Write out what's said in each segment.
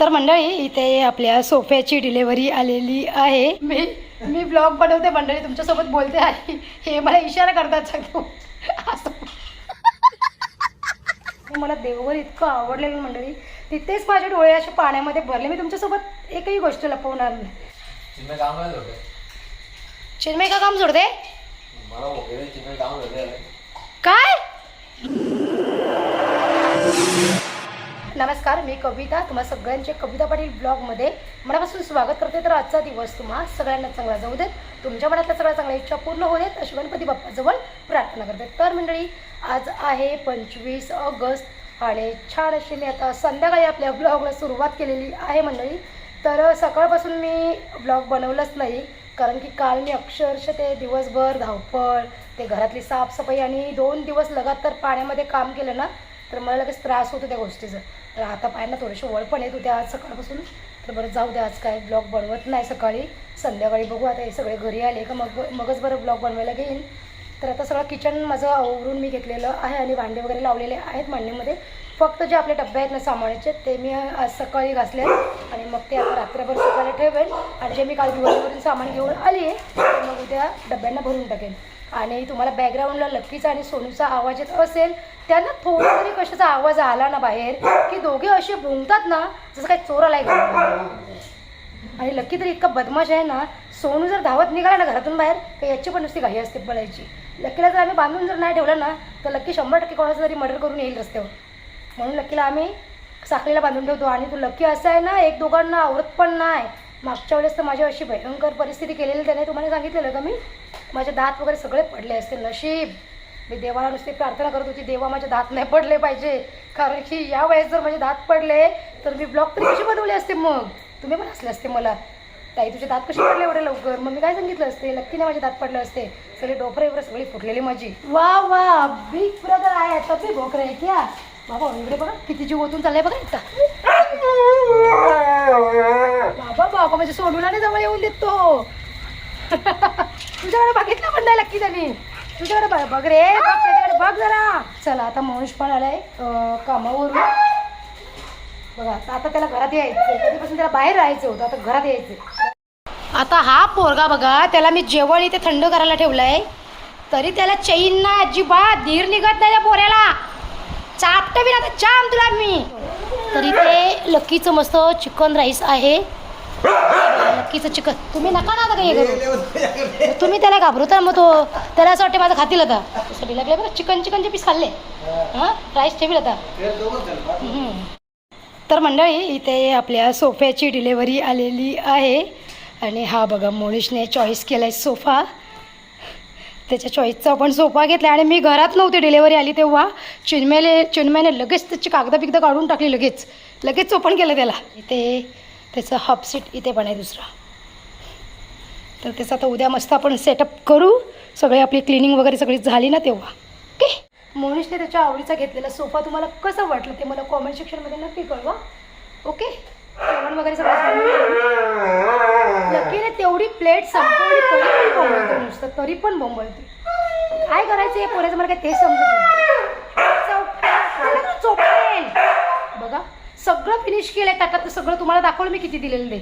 तर मंडळी इथे आपल्या सोफ्याची डिलेवरी आलेली आहे. मी मी ब्लॉग बनवते मंडळी तुमच्यासोबत बोलते आणि हे मला इशारा करतात असं. मला देवघर इतकं आवडलेलं मंडळी. तिथेच माझे डोळे असे पाण्यामध्ये भरले. मी तुमच्यासोबत एकही गोष्ट लपवणार नाही. चिन्मय का काम सोडते? काय? नमस्कार मी कविता. तुम्हा सगळ्यांचे कविता पाटील ब्लॉगमध्ये मनापासून स्वागत करते. तर आजचा दिवस तुम्हा सगळ्यांना चांगला जाऊ देत. तुमच्या मनातल्या सगळ्या चांगल्या इच्छा पूर्ण होऊ देत अशी गणपती बाप्पाजवळ प्रार्थना करते. तर मंडळी आज आहे पंचवीस ऑगस्ट आणि छान अशी मी आता संध्याकाळी आपल्या ब्लॉगला सुरुवात केलेली आहे मंडळी. तर सकाळपासून मी ब्लॉग बनवलंच नाही कारण की काल मी अक्षरशः ते दिवसभर धावपळ ते घरातली साफसफाई आणि दोन दिवस लगातार पाण्यामध्ये काम केलं ना तर मला लगेच त्रास होतो त्या गोष्टीचा. तर आता पायांना थोडेसे वळ पण येत होते आज सकाळपासून. तर बरं जाऊ द्या आज काय ब्लॉग बनवत नाही सकाळी. संध्याकाळी बघू आता हे सगळे घरी आले का मग मगच बरं ब्लॉग बनवायला घेईन. तर आता सगळं किचन माझं आवरून मी घेतलेलं आहे आणि भांडे वगैरे लावलेले आहेत मांडणीमध्ये फक्त जे आपले डब्बे आहेत ना सामानाचे ते मी आज सकाळी घासले आणि मग ते आता रात्रभर सकाळी ठेवेल आणि जे मी काल दिवसभरून सामान घेऊन आली आहे मग उद्या डब्यांना भरून टाकेन. आणि तुम्हाला बॅकग्राऊंडला लक्कीचा आणि सोनूचा आवाज येत असेल त्यांना थोडा तरी कशाचा आवाज आला ना बाहेर की दोघे असे भुंकतात ना जसं काही चोर आणि लक्की तरी इतका बदमाश आहे ना सोनू जर धावत निघाला ना घरातून बाहेर तर याची पण नुसती घाई असते पळायची. लक्कीला जर आम्ही बांधून जर नाही ठेवलं ना तर लक्की शंभर टक्के कोणाचं तरी मर्डर करून येईल रस्त्यावर. म्हणून लक्कीला आम्ही साखळीला बांधून ठेवतो. आणि तो लक्की असं आहे ना एक दोघांना आवरत पण नाही. मागच्या वेळेस तर माझी अशी भयंकर परिस्थिती केलेली त्याने तुम्हाला सांगितलेलं का मी? माझे दात वगैरे सगळे पडले असते नशीब. मी देवाला नुसती प्रार्थना करत होती देवा माझे दात नाही पडले पाहिजे. कारण की या वेळेस जर माझे दात पडले तर मी ब्लॉग तरी कशी बनवले असते मग? तुम्ही पण हसले असते मला. ताई तुझे दात कसे पडले एवढे लवकर? मग मी काय सांगितलं असते? नक्कीने माझे दात पडले असते. सगळे डोपरे वगैरे सगळी फुटलेली माझी. वा वा बिग ब्रदर आहे. तबी भोकरे आहे क्या? बाबा इकडे बघा किती जीव ओतून चाललाय बघा इथं. बाबा बाबा म्हणजे सोनूला नाही जवळ येऊन देतो तुझ्याकडे बघितलं पण नाही लक्की त्यांनी. तुझ्याकडे बघ बघ रे बघ त्याच्याकडे बघ जरा. चला आता महेश पण आलाय कामावरून. बघा आता त्याला घरात यायचं कधीपासून त्याला बाहेर राहायचं होतं आता घरात यायचं आता हा पोरगा बघा त्याला मी जेवण इथे थंड करायला ठेवलंय. तरी त्याला चैन ना अजिबात धीर निघत नाही त्या पोऱ्याला. चापट बी आता जाम तुला मी. तर इथे लक्कीचं मस्त चिकन राईस आहे. लक्कीचं चिकन. तुम्ही नका ना आता काही हे करू. तुम्ही त्याला घाबरवता मग तो त्याला असं वाटते माझं खातील आता. साठी लागले बघा चिकन चिकनचे पीस खाल्ले. हां. राईस ठेवील आता. हम्म. तर मंडळी इथे आपल्या सोफ्याची डिलेवरी आलेली आहे. आणि हा बघा मोनिशने चॉईस केला आहे सोफा. त्याच्या चॉईसचा पण सोफा घेतला आणि मी घरात नव्हती डिलेवरी आली तेव्हा. चिन्मयले चिन्मयने लगेच त्याची कागदा बिगदा काढून टाकली लगेच. लगेच ओपन केलं त्याला. इथे त्याचं हब सीट इथे पण आहे दुसरा. तर त्याचं आता उद्या मस्त आपण सेटअप करू. सगळे आपली क्लिनिंग वगैरे सगळी झाली ना तेव्हा. ओके मोनिशने त्याच्या आवडीचा घेतलेला सोफा तुम्हाला कसं वाटलं ते मला कॉमेंट सेक्शनमध्ये नक्की कळवा. ओके जेवण वगैरे सगळं लकीने तेवढी प्लेट संपवली तरी पण बोंबलतो नुसतं तरी पण बोंबलते. काय करायचं हे पोऱ्याचं? मला काय ते समजत नाही. बघा सगळं फिनिश केलंय ताटात सगळं तुम्हाला दाखवलं मी किती दिलेलं ते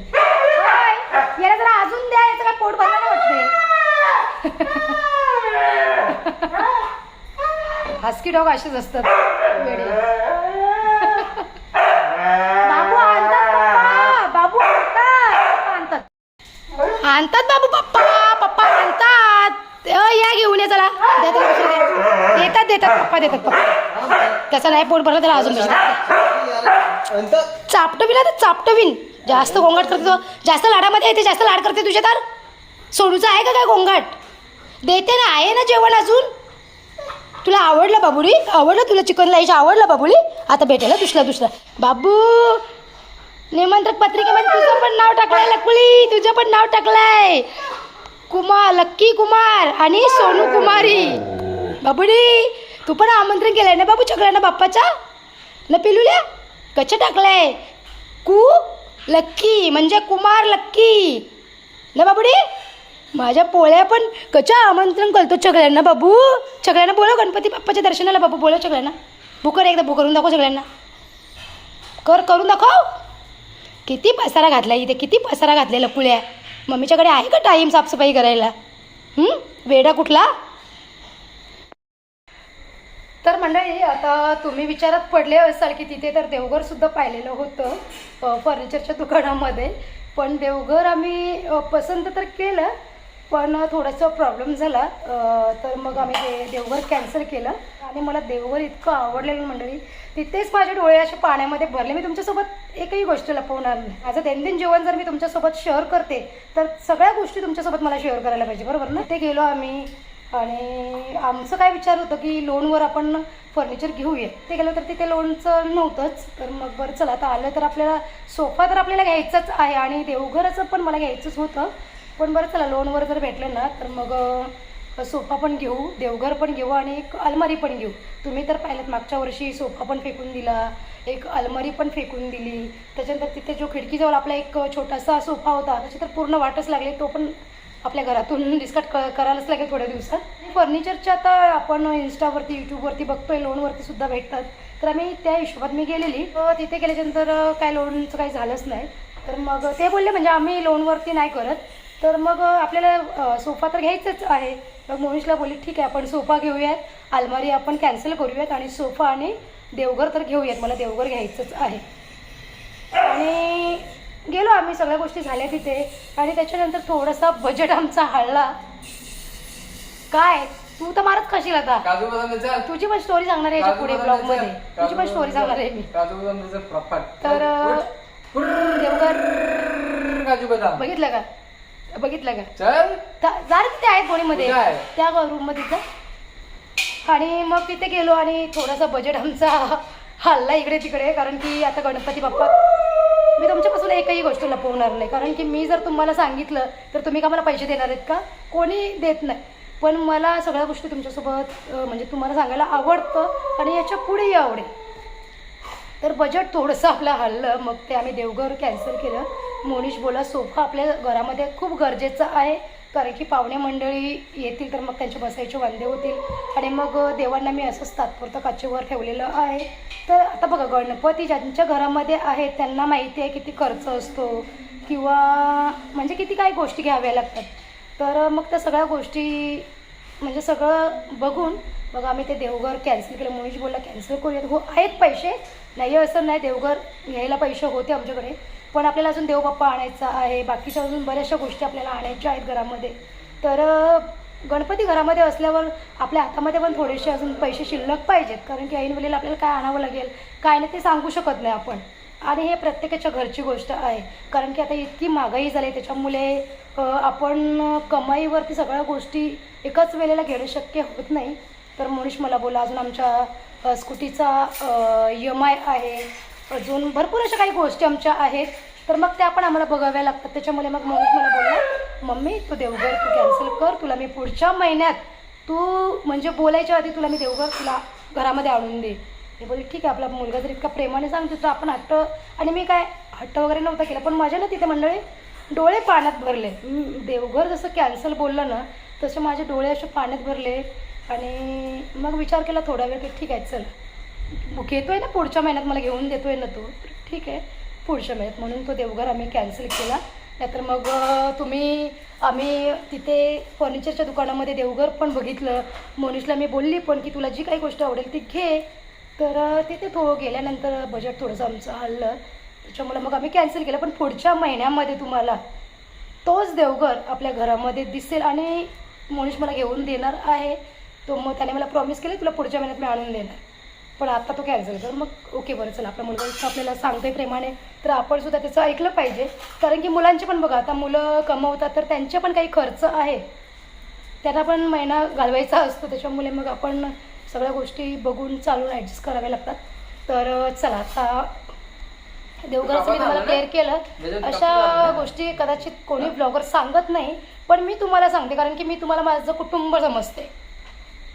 याला जरा अजून द्या याचं काय पोट भरलं नाही वाटतंय. हस्की डॉग असेच असतात. बाबू आणतात पप्पा बाबू आणतात. आणतात आणतात बाबू पप्पा पप्पा आणतात. अ, या घेऊन ये चला. देतात देतात पप्पा देतात पप्पा. त्याचा नाही पोट भरलं त्याला अजून द्या. चापटवीन तर चापटवीन जास्त गोंगाट करते तो. जास्त लाडामध्ये येते जास्त लाड करते तुझ्या तर? सोडूचं आहे का काय गोंगाट? देते ना आहे ना जेवण अजून? तुला आवडलं बाबुली? आवडलं तुला चिकन लाईश? आवडलं बाबुली? आता भेटेल दुसरा दुसरा बाबू निमंत्रक पत्रिकेमध्ये तुझं पण नाव टाकलंय लकुळी तुझं पण नाव टाकलंय. कुमार लक्की कुमार आणि सोनू कुमारी. बाबुडी तू पण आमंत्रण केलंय ना बाबू? शक्रांना बाप्पाचा? न पिलुल्या कच्छ टाकलंय. कू? लक्की म्हणजे कुमार लक्की ना बाबुडी? माझ्या पोळ्या पण कच्या आमंत्रण करतो सगळ्यांना बाबू. सगळ्यांना बोलव गणपती बाप्पाच्या दर्शनाला बाबू बोलव सगळ्यांना. भूकर एकदा भू करून दाखव सगळ्यांना. कर करून दाखव. किती पसारा घातला इथे किती पसारा घातलेला पुळ्या. मम्मीच्याकडे आहे का टाईम साफसफाई करायला? वेडा कुठला? तर मंडळी आता तुम्ही विचारात पडले असाल की तिथे तर देवघरसुद्धा पाहिलेलं होतं फर्निचरच्या दुकानामध्ये. पण देवघर आम्ही पसंत तर केलं पण थोडासा प्रॉब्लेम झाला. तर मग आम्ही ते देवघर कॅन्सल केलं. आणि मला देवघर इतकं आवडलेलं मंडळी तिथेच माझे डोळे असे पाण्यामध्ये भरले. मी तुमच्यासोबत एकही गोष्ट लपवणार नाही. माझं दैनंदिन जीवन जर मी तुमच्यासोबत शेअर करते तर सगळ्या गोष्टी तुमच्यासोबत मला शेअर करायला पाहिजे. बरोबर ना? ते गेलो आम्ही आणि आमचं काय विचार होतं की लोनवर आपण फर्निचर घेऊया. ते गेलं तर तिथे लोनचं नव्हतंच तर मग बरं चला आता आलं तर आपल्याला सोफा तर आपल्याला घ्यायचाच आहे आणि देवघराचं पण मला घ्यायचंच होतं. पण बरं चला लोनवर जर भेटलं ना तर मग सोफा पण घेऊ देवघर पण घेऊ आणि एक अलमारी पण घेऊ. तुम्ही तर पाहिलं मागच्या वर्षी सोफा पण फेकून दिला एक अलमारी पण फेकून दिली. त्याच्यानंतर तिथे जो खिडकीजवळ आपला एक छोटासा सोफा होता त्याची तर पूर्ण वाटच लागली तो पण आपल्या घरातून डिस्कट क करायलाच लागेल थोड्या दिवसात. फर्निचरच्या आता आपण इन्स्टावरती यूट्यूबवरती बघतोय लोनवरती सुद्धा भेटतात. तर आम्ही त्या हिशोबात मी गेलेली. तिथे गेल्याच्यानंतर काय लोनचं काही झालंच नाही. तर मग ते बोलले म्हणजे आम्ही लोनवरती नाही करत. तर मग आपल्याला सोफा तर घ्यायचंच आहे. मग मोनिशला बोलली ठीक आहे आपण सोफा घेऊयात. अलमारी आपण कॅन्सल करूयात आणि सोफा आणि देवघर तर घेऊयात. मला देवघर घ्यायचंच आहे. आणि गेलो आम्ही सगळ्या गोष्टी झाल्या तिथे. आणि त्याच्यानंतर थोडासा बजेट आमचा हळला. काय? तू तर मारत खाशील आता. काजू बदाम द्यायचा तुझी पण स्टोरी सांगणार आहे याच्यापुढे ब्लॉगमध्ये तुझी पण स्टोरी सांगणार आहे मी. काजू बदाम द्यायचं प्रॉपर तर काजू बदाम. बघितलं का? बघितलं का? चल. जा- जा रे तिथे आहेत कुठे आहे? त्या रूममध्ये जा. आणि मग तिथे गेलो आणि थोडासा बजेट आमचा हल्ला इकडे तिकडे कारण की आता गणपती बाप्पा मी तुमच्यापासून एकही गोष्ट लपवणार नाही. कारण की मी जर तुम्हाला सांगितलं तर तुम्ही का मला पैसे देणार आहेत का? कोणी देत नाही. पण मला सगळ्या गोष्टी तुमच्यासोबत म्हणजे तुम्हाला सांगायला आवडतं आणि याच्या पुढेही आवडेल. तर बजेट थोडंसं आपलं हल्लं मग ते आम्ही देवघर कॅन्सल केलं. मोनिश बोला सोफा आपल्या घरामध्ये खूप गरजेचं आहे. कारण की पाहुणे मंडळी येतील तर मग त्यांचे बसायचे वांदे होतील. आणि मग देवांना मी असंच तात्पुरतं काचेवर ठेवलेलं आहे. तर आता बघा गणपती ज्यांच्या घरामध्ये आहेत त्यांना माहिती आहे किती खर्च असतो किंवा म्हणजे किती काही गोष्टी घ्याव्या लागतात. तर मग त्या सगळ्या गोष्टी म्हणजे सगळं बघून मग आम्ही ते देवघर कॅन्सल केलं. मोहिश बोलला कॅन्सल करूयात. हो आहेत पैसे. नाही असं नाही. देवघर घ्यायला पैसे होते आमच्याकडे. पण आपल्याला अजून देवबाप्पा आणायचा आहे बाकीच्या अजून बऱ्याचशा गोष्टी आपल्याला आणायच्या आहेत घरामध्ये. तर गणपती घरामध्ये असल्यावर आपल्या हातामध्ये पण थोडेसे अजून पैसे शिल्लक पाहिजेत कारण की ऐन वेळेला आपल्याला काय आणावं लागेल काय नाही ते सांगू शकत नाही आपण. आणि हे प्रत्येकाच्या घरची गोष्ट आहे कारण की आता इतकी महागाई झाली त्याच्यामुळे आपण कमाईवरती सगळ्या गोष्टी एकाच वेळेला घेणं शक्य होत नाही. तर मनीष मला बोला अजून आमच्या स्कूटीचा ई एम आय आहे अजून भरपूर अशा काही गोष्टी आमच्या आहेत. तर मग त्या पण आम्हाला बघाव्या लागतात. त्याच्यामुळे मग मोहित मला बोलला मम्मी तू देवघर तू कॅन्सल कर. तुला मी पुढच्या महिन्यात तू म्हणजे बोलायच्या आधी तुला मी देवघर तुला घरामध्ये आणून दे. मी बोलली ठीक आहे आपला मुलगा जर इतका प्रेमाने सांगतो तर आपण हट्ट आणि मी काय हट्ट वगैरे नव्हता केला. पण माझ्या ना तिथे मंडळी डोळे पाण्यात भरले. देवघर जसं कॅन्सल बोललं ना तसे माझे डोळे असे पाण्यात भरले. आणि मग विचार केला थोडा वेळ की ठीक आहे चल. घेतोय ना पुढच्या महिन्यात मला घेऊन देतोय ना तो. ठीक आहे पुढच्या महिन्यात. म्हणून तो देवघर आम्ही कॅन्सल केला. नाहीतर मग तुम्ही आम्ही तिथे फर्निचरच्या दुकानामध्ये देवघर पण बघितलं. मोनिशला मी बोलली पण की तुला जी काही गोष्ट आवडेल ती घे. तर तिथे थो गेल्यानंतर बजेट थोडंसं आमचं हल्लं. त्याच्यामुळे मग आम्ही कॅन्सल केलं. पण पुढच्या महिन्यामध्ये तुम्हाला तोच देवघर आपल्या घरामध्ये दिसेल आणि मोनिश मला घेऊन देणार आहे. तो मग त्याने मला प्रॉमिस केले तुला पुढच्या महिन्यात मी आणून देणार. पण आता तो कॅन्सल कर. मग ओके बरं चला. आपला मुलगा इतकं आपल्याला सांगतोय प्रेमाने. तर आपण सुद्धा त्याचं ऐकलं पाहिजे. कारण की मुलांचे पण बघा आता मुलं कमवतात तर त्यांचे पण काही खर्च आहे. त्यांना पण महिना घालवायचा असतो. त्याच्यामुळे मग आपण सगळ्या गोष्टी बघून चालून ॲडजस्ट कराव्या लागतात. तर चला आता देवघरचं मी तुम्हाला क्लिअर केलं. अशा गोष्टी कदाचित कोणी ब्लॉगर सांगत नाही पण मी तुम्हाला सांगते. कारण की मी तुम्हाला माझं कुटुंब समजते.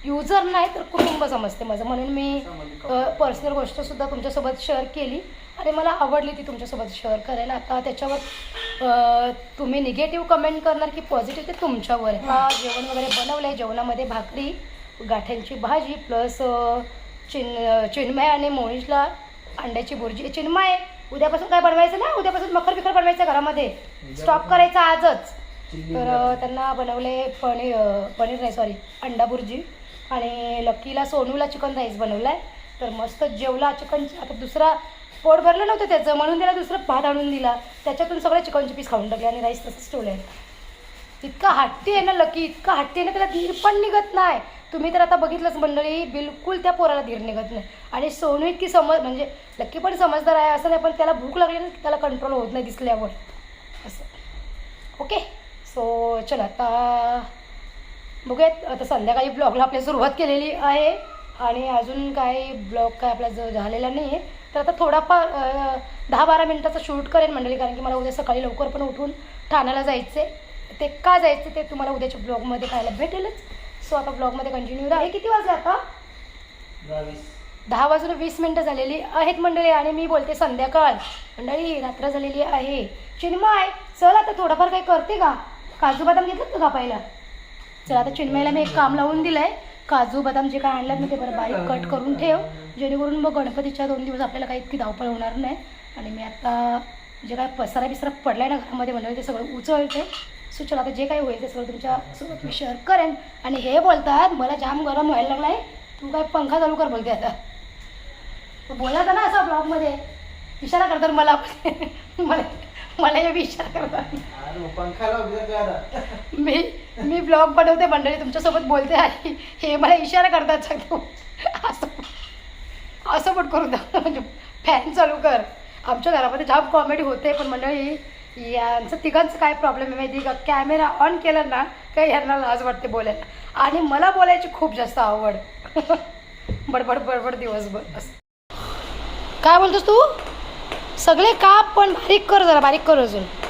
युजर नाही तर कुटुंब समजते माझं. म्हणून मी पर्सनल गोष्टसुद्धा तुमच्यासोबत शेअर केली. आणि मला आवडली ती तुमच्यासोबत शेअर करायला. आता त्याच्यावर तुम्ही निगेटिव्ह कमेंट करणार की पॉझिटिव्ह ते तुमच्यावर. हा जेवण वगैरे बनवलं आहे जेवणामध्ये भाकरी गाठ्यांची भाजी प्लस चिन चिन्मय आणि मोहिशला अंड्याची भुर्जी. चिन्मय उद्यापासून काय बनवायचं ना? उद्यापासून मकर बिकर बनवायचं घरामध्ये. स्टॉप करायचं आजच. तर त्यांना बनवले पनीर पनीर नाही सॉरी अंडा बुर्जी आणि लकीला सोनूला चिकन राईस बनवलाय. तर मस्त जेवला चिकन. आता दुसरा पोट भरलं नव्हतं त्याचं म्हणून त्याला दुसरं भात आणून दिला. त्याच्यातून सगळे चिकनचे पीस खाऊन टाकले आणि राईस तसंच ठेवलं इतका हट्टी आहे ना लकी इतका हट्टी आहे ना त्याला धीर पण निघत नाही. तुम्ही तर आता बघितलंच मंडळी बिलकुल त्या पोराला धीर निघत नाही. आणि सोनू इतकी समज म्हणजे लक्की पण समजदार आहे असं नाही पण त्याला भूक लागली ना त्याला कंट्रोल होत नाही दिसल्यावर. असं. ओके सो चला आता बघूयात आता संध्याकाळी ब्लॉगला आपल्या सुरुवात केलेली आहे आणि अजून काय ब्लॉग काय आपला जो झालेला नाही आहे तर आता थोडाफार दहा बारा मिनटाचं शूट करेन मंडळी कारण की मला उद्या सकाळी लवकर पण उठून ठाण्याला जायचं आहे ते का जायचं ते तुम्हाला उद्याच्या ब्लॉगमध्ये पाहायला भेटेलच. सो आता ब्लॉगमध्ये कंटिन्यू राहा. किती वाजले आता? दहा वाजून वीस मिनटं झालेली आहेत मंडळी आणि मी बोलते संध्याकाळ. मंडळी रात्र झालेली आहे. चिन्मय चल आता थोडंफार काही करते का? काजू बदाम घेतलं का पहिला चल आता चिन्मयला मी एक काम लावून दिलंय. काजू बदाम जे काय आणलं ना ते बरं बारीक कट करून ठेव. जेणेकरून मग गणपतीच्या दोन दिवस आपल्याला काही इतकी धावपळ होणार नाही. आणि मी आता जे काय पसारा बिसरा पडलाय ना घरामध्ये मंडळी ते सगळं उचलते. सो चला आता जे काही होईल ते सगळं तुमच्यासोबत मी शेअर करेन. आणि हे बोलतात मला जाम गरम व्हायला लागलाय. तू काय पंखा चालू कर बोलते आता. बोला ना असं ब्लॉगमध्ये इशारा करतात मला. मला मला हे करतात. मी मी ब्लॉग बनवते मंडळी तुमच्यासोबत बोलते आणि हे मला इशारा करतात सांगतो असं असं पण करू द्या म्हणजे फॅन चालू कर. आमच्या घरामध्ये जाम कॉमेडी होते पण मंडळी यांचं तिघांचं काय प्रॉब्लेम आहे माहिती का? कॅमेरा ऑन केला ना काही यांना लाज वाटते बोलायला. आणि मला बोलायची खूप जास्त आवड. बडबड बडबड दिवसभर. असं. काय बोलतोस तू? सगळे काप पण बारीक कर जरा बारीक कर अजून हम्म.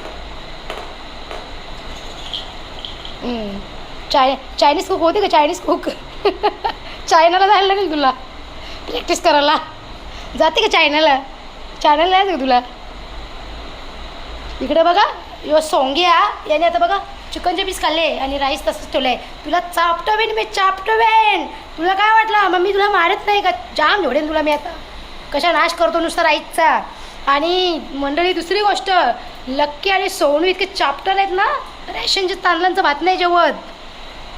चाय चायनीज कुक होते का? चायनीज कुक चायनाला जायला लागेल तुला. प्रॅक्टिस करायला. जाते का चायनाला चायनाला जायचं का तुला? इकडे बघा. यो सोंग्या याने आता बघा चिकनचे पीस खाल्ले आणि राईस तसंच ठेवलंय. तुला चापटवेन मी चापटवेन तुला काय वाटलं? मी तुला मारत नाही का? जाम झोडेन तुला मी आता. कशा नाश करतो नुसता राईसचा आणि मंडळी दुसरी गोष्ट. लक्की आणि सोनू इतके चाप्टर आहेत ना? रेशनच्या तांदळांचा भात नाही जेवत.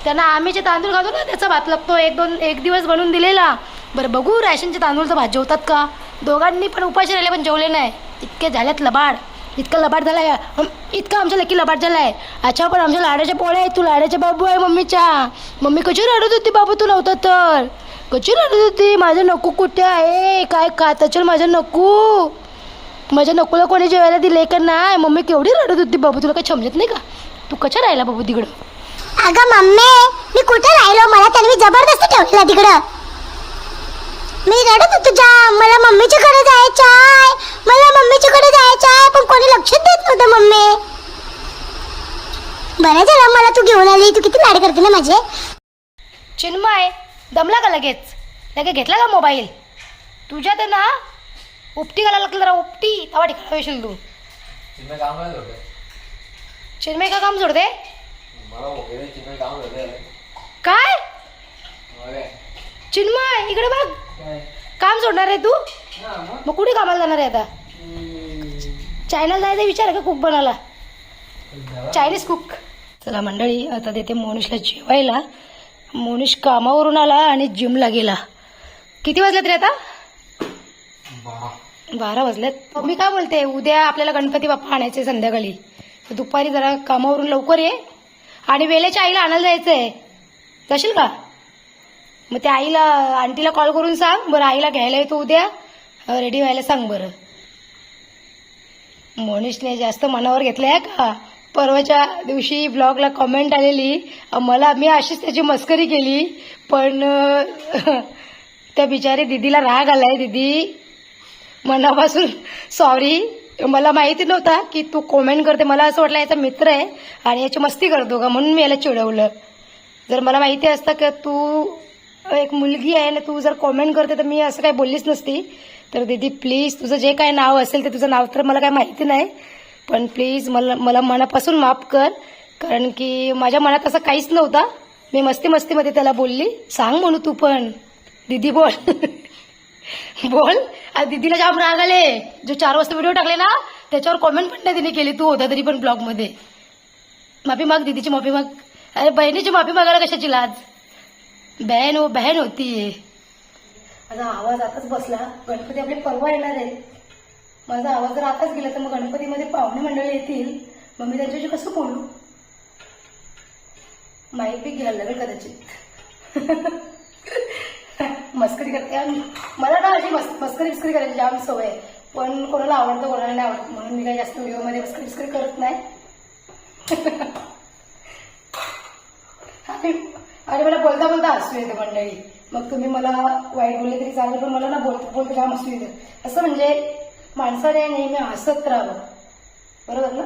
त्यांना आम्ही जे तांदूळ खातो ना त्याचा भात लागतो. एक दोन एक दिवस बनवून दिलेला. बरं बघू राशनचे तांदूळचा भात जेवतात का? दोघांनी पण उपाशी राहिले पण जेवले नाही. इतके झालेत लबाड. इतकं लबाड झाला आहे इतकं आमच्या लकी लबाड आहे अच्छा पण आमच्या लाड्याच्या पोळ्या आहेत तू लाड्याच्या बाबू आहे मम्मीच्या. मम्मी कशी रडत होती बाबू तू नव्हता तर? कशी रडत होती? माझं नकू कुठे आहे? काय खात असेल माझं नकू? माझ्या नकूला कोणी जेवायला दिले का नाही? मम्मी केवढी रडत होती बाबू तुला काही समजत नाही का? तू कशा राहिला बाबू तिकडं? अगं मम्मी मी कुठे राहिलो? मला त्याने मी जबरदस्ती ठेवलेला तिकडं. मी रडत होतो जा. मला मम्मीच्याकडे जायचं आहे मला मम्मीच्याकडे जायचं आहे पण कोणी लक्ष देत नव्हतं मम्मी. बरं झालं मला तू घेऊन आली. तू किती लाड करते ना माझे? चिन्मय दमला का लगेच? लगेच घेतला का मोबाईल? तुझ्या तर ना उपटी घालायला लागलं जरा उपटी. तवा ठिकाणा येशील तू. चिन्ह काम काय होतं चिन्मय का काम सोडते. काय? चिन्मय इकडे बघ. काम सोडणार आहे तू? हा मग? कुठे कामाला जाणार आहे आता? चायनाला जायचा विचार आहे का कुक बनायला? Chinese cook. चला मंडळी आता देते मोनिशला जेवायला. मोनिश कामावरून आला आणि जिमला गेला. किती वाजलेत रे आता? बारा. वाजलेत. मी काय बोलते? उद्या आपल्याला गणपती बाप्पा आणायचे संध्याकाळी. दुपारी जरा कामावरून लवकर ये. आणि वेळेच्या आईला आणायला जायचं आहे जाशील का? मग त्या आईला आंटीला कॉल करून सांग. बरं आईला घ्यायला येतो उद्या. रेडी व्हायला सांग बरं. मोनिशने जास्त मनावर घेतलं आहे का? परवाच्या दिवशी ब्लॉगला कमेंट आलेली. मला मी अशीच त्याची मस्करी केली. पण त्या बिचारी दिदीला राग आलाय दिदी. मनापासून सॉरी मला माहिती नव्हता की तू कॉमेंट करते. मला असं वाटलं याचा मित्र आहे आणि याची मस्ती करतो का म्हणून मी याला चिडवलं. जर मला माहिती असतं की तू एक मुलगी आहे ना तू जर कॉमेंट करते तर मी असं काही बोललीच नसती. तर दीदी प्लीज तुझं जे काय नाव असेल ते तुझं नाव तर मला काय माहिती नाही. पण प्लीज मला मला मनापासून माफ कर. कारण की माझ्या मनात असं काहीच नव्हता. मी मस्ती मस्तीमध्ये त्याला बोलली. सांग म्हणू तू पण. दीदी बोल. बोल. आणि दीदीला जाम राग आले. जो चार वाजता व्हिडिओ टाकले ना त्याच्यावर कॉमेंट पण नाही तिने केली. तू होता तरी पण ब्लॉगमध्ये माफी माग दीदीची माफी माग. अरे बहिणीची माफी मागायला कशाची लाज बहन हो बहन होती माझा आवाज आताच बसला. गणपती आपले परवा येणार आहे. माझा आवाज जर आताच गेला तर मग गणपतीमध्ये पाहुणे मंडळी येतील. मग मी त्यांच्याशी कसं बोलू? माहीत बी घ्यायला लागेल कदाचित. मस्करी करते आणि मला ना अशी मस् मस्करी बिस्करी करायची जाम सवय आहे. पण कोणाला आवडतं कोणाला नाही आवडत. म्हणून मी काही जास्त व्हिडिओमध्ये मस्करी बिस्करी करत नाही. आणि आणि मला बोलता बोलता हसू येते मंडळी. मग तुम्ही मला वाईट बोलले तरी चालेल पण मला ना बोलता बोलता जाम हसू येते. असं म्हणजे माणसाने नेहमी हसत राहावं. बरोबर ना?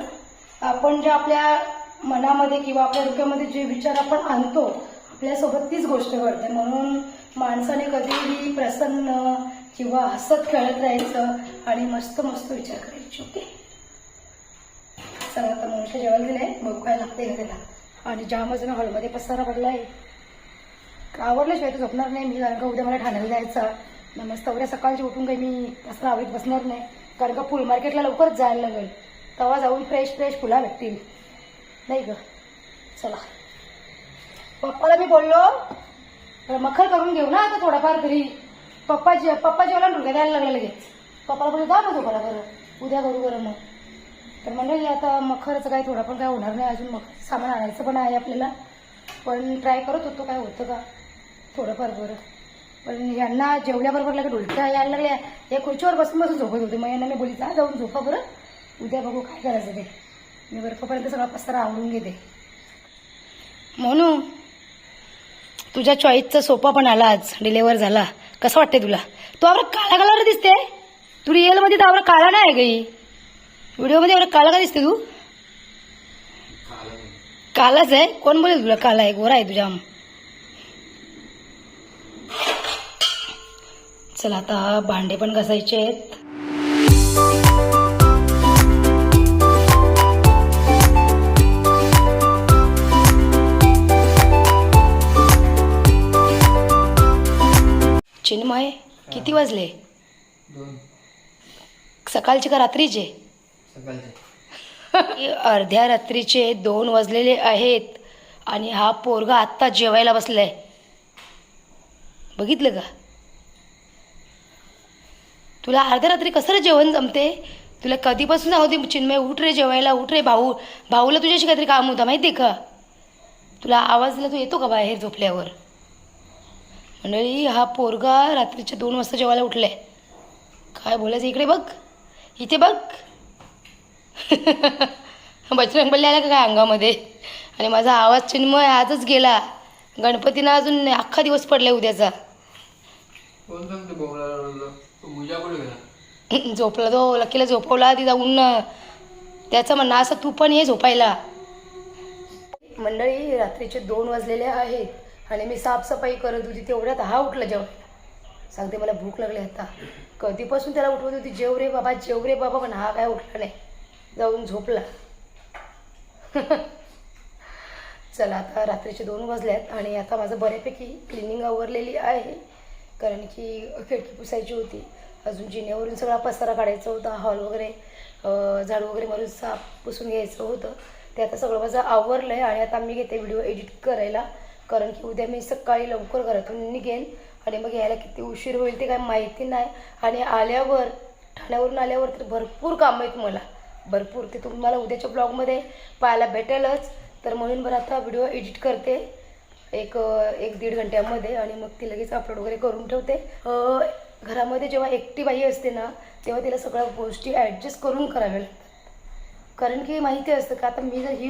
आपण जे आपल्या मनामध्ये किंवा आपल्या डोक्यामध्ये जे विचार आपण आणतो आपल्यासोबत तीच गोष्ट घडते. म्हणून माणसाने कधीही प्रसन्न किंवा हसत खेळत राहायचं आणि मस्त मस्त विचार करायचे ओके? चला आता मनुष्य जेवायला दिलंय बघू काय लागते का त्याला आणि जामच हॉलमध्ये पसारा पडला आहे आवडल्याशिवाय तर झोपणार नाही. मी कारण का उद्या मला ठाण्याला जायचं. मग मस्त उद्या सकाळची उठून काही मी पसरा आवडीत बसणार नाही. कारण का फुल मार्केटला लवकरच जायला लागेल. तेव्हा जाऊन फ्रेश फ्रेश फुला भेटतील. नाही ग. चला. पप्पाला मी बोललो तर मखर करून घेऊ ना आता थोडाफार तरी. पप्पा जे पप्पा जेवला डुलक्या द्यायला लागला लगेच. पप्पाला बोललो जा ना झोपायला बरं. उद्या करू बरं मग. तर म्हणजे आता मखरचं काही थोडा पण काय होणार नाही. अजून मग सामान आणायचं पण आहे आपल्याला. पण ट्राय करत होतो काय होतं का? थोडंफार बरं. पण यांना जेवल्याबरोबर लगेच ढोलक्या यायला लागल्या. या खुर्चीवर बसून बसून झोपत होते. मग यांना मी बोली जा जाऊन झोपा बरं. उद्या बघू काय करायचं ते. मी बर्फापर्यंत सगळा पस्तारा आवडून घेते. म्हणून तुझ्या चॉईसचा सोपा पण आला आज. डिलेवर झाला. कसं वाटते तुला? तू आवरा काळा कलर दिसते. तू रिअलमध्ये तर आवरा काळा नाही आहे गई व्हिडिओमध्ये एवढा काळा का दिसते तू? कालाच आहे. कोण बोलेल तुला काला आहे? गोरा आहे तुझ्या चला आता भांडे पण घासायचे आहेत. चिन्मय किती वाजले? दोन. सकाळचे का रात्रीचे? सकाळचे. अर्ध्या रात्रीचे दोन वाजलेले आहेत आणि हा पोरगा आत्ता जेवायला बसलाय. बघितलं का? तुला अर्ध्या रात्री कसं रे जेवण जमते? तुला कधीपासून होती चिन्मय उठ रे जेवायला उठ रे भाऊ. भाऊला तुझ्याशी काहीतरी काम होता माहिती आहे का? तुला आवाज दिला तू येतो का बाहेर झोपल्यावर? मंडळी हा पोरगा रात्रीच्या दोन वाजता जेवायला उठलाय. काय बोलायचं इकडे बघ. इथे बघ. बजरंग बल्ले आला का काय अंगामध्ये? आणि माझा आवाज चिन्मय आजच गेला. गणपतीनं अजून अख्खा दिवस पडलाय उद्याचा. झोपला तो लकीला झोपवला ती जाऊन त्याचं म्हणणं असं तू पण ये झोपायला. मंडळी रात्रीचे दोन वाजलेले आहेत. आणि मी साफसफाई करत होती तेवढ्यात हा उठला जेवायला. सांगते मला भूक लागली आता. कधीपासून त्याला उठवत होती जेव रे बाबा जेव रे बाबा पण हा काय उठला नाही. जाऊन झोपला. चला आता रात्रीचे दोन वाजल्यात आणि आता माझं बऱ्यापैकी क्लिनिंग आवरलेली आहे. कारण की खिडकी पुसायची होती. अजून जिन्यावरून सगळा पसारा काढायचा होता हॉल वगैरे अं, झाडू वगैरे मारून साफ पुसून घ्यायचं होतं. ते आता सगळं माझं आवरलं आहे आणि आता मी घेते व्हिडिओ एडिट करायला. कारण की उद्या मी सकाळी लवकर घरातून निघेन आणि मग यायला किती उशीर होईल ते काय माहिती नाही. आणि आल्यावर ठाण्यावरून आल्यावर तर भरपूर कामं आहेत मला. भरपूर. ते तुम्हाला उद्याच्या ब्लॉगमध्ये पाहायला भेटेलच. तर म्हणून बरं आता व्हिडिओ एडिट करते. एक एक दीड घंट्यामध्ये आणि मग ती लगेच अपलोड वगैरे करून ठेवते. घरामध्ये जेव्हा एकटी बाई असते ना तेव्हा तिला सगळ्या गोष्टी ॲडजस्ट करून कराव्या लागतात. कारण की माहिती असतं का आता मी जर ही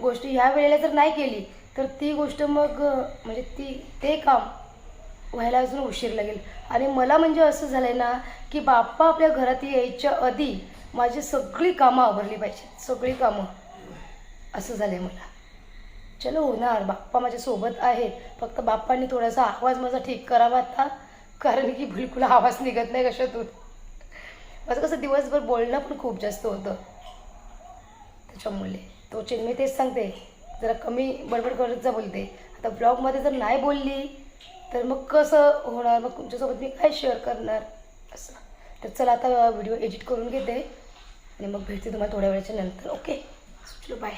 गोष्टी ह्या वेळेला जर नाही केली तर ती गोष्ट मग म्हणजे ती ते काम व्हायला अजून उशीर लागेल. आणि मला म्हणजे असं झालं आहे ना की बाप्पा आपल्या घरात यायच्या आधी माझी सगळी कामं आवरली पाहिजेत. सगळी कामं. असं झालं आहे मला. चलो होणार. बाप्पा माझ्यासोबत आहेत. फक्त बाप्पांनी थोडासा आवाज माझा ठीक करावा आता कारण की बिलकुल आवाज निघत नाही कशातून. माझं कसं दिवसभर बोलणं पण खूप जास्त होतं. त्याच्यामुळे तो चिन्मी तेच सांगते जरा कमी बडबड करत जा बोलते. आता ब्लॉगमध्ये जर नाही बोलली तर मग कसं होणार? मग तुमच्यासोबत मी काय शेअर करणार? असं. तर चला आता व्हिडिओ एडिट करून घेते. आणि मग भेटते तुम्हाला थोड्या वेळाच्या नंतर. ओके चलो बाय